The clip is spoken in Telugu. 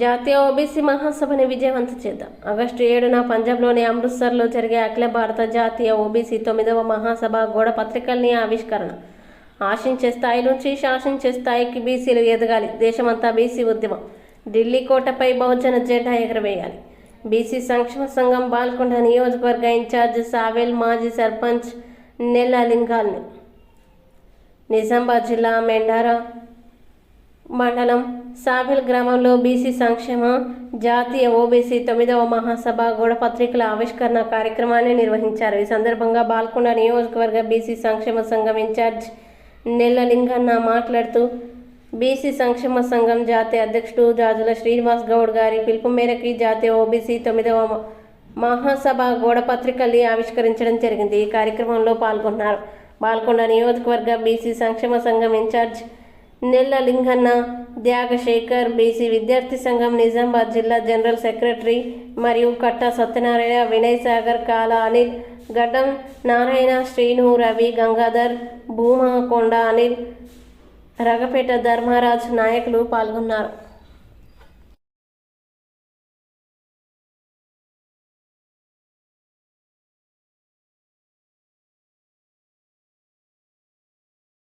జాతీయ ఓబీసీ మహాసభని విజయవంతం చేద్దాం. ఆగస్టు ఏడున పంజాబ్లోని అమృత్సర్లో జరిగే అఖిల భారత జాతీయ ఓబీసీ తొమ్మిదవ మహాసభ గోడ పత్రికల్ని ఆవిష్కరణ. ఆశించే స్థాయి నుంచి శాసించే స్థాయికి బీసీలు ఎదగాలి. దేశమంతా బీసీ ఉద్యమం. ఢిల్లీ కోటపై బహుజన జెండా ఎగరవేయాలి. బీసీ సంక్షేమ సంఘం బాల్కొండ నియోజకవర్గ ఇన్ఛార్జ్ సావేల్ మాజీ సర్పంచ్ నెల్ల లింగాల్ని నిజామాబాద్ జిల్లా మెండారా మండలం సాబిల్ గ్రామంలో బీసీ సంక్షేమ జాతీయ ఓబీసీ తొమ్మిదవ మహాసభ గోడ పత్రికల ఆవిష్కరణ కార్యక్రమాన్ని నిర్వహించారు. ఈ సందర్భంగా బాల్కొండ నియోజకవర్గ బీసీ సంక్షేమ సంఘం ఇన్ఛార్జ్ నెల్ల లింగన్న మాట్లాడుతూ బీసీ సంక్షేమ సంఘం జాతీయ అధ్యక్షుడు జాజుల శ్రీనివాస్ గౌడ్ గారి పిలుపు మేరకు జాతీయ ఓబీసీ తొమ్మిదవ మహాసభ గోడ పత్రికల్ని ఆవిష్కరించడం జరిగింది. ఈ కార్యక్రమంలో పాల్గొన్నారు. బాల్కొండ నియోజకవర్గ బీసీ సంక్షేమ సంఘం ఇన్ఛార్జ్ నెల్ల లింగన్న త్యాగశేఖర్ బీసీ విద్యార్థి సంఘం నిజామాబాద్ జిల్లా జనరల్ సెక్రటరీ మరియు కట్టా సత్యనారాయణ వినయ్ సాగర్ కాల అనిల్ గడ్డం నారాయణ శ్రీను రవి గంగాధర్ భూమా కొండ అనిల్ రగపేట ధర్మరాజ్ నాయకులు పాల్గొన్నారు.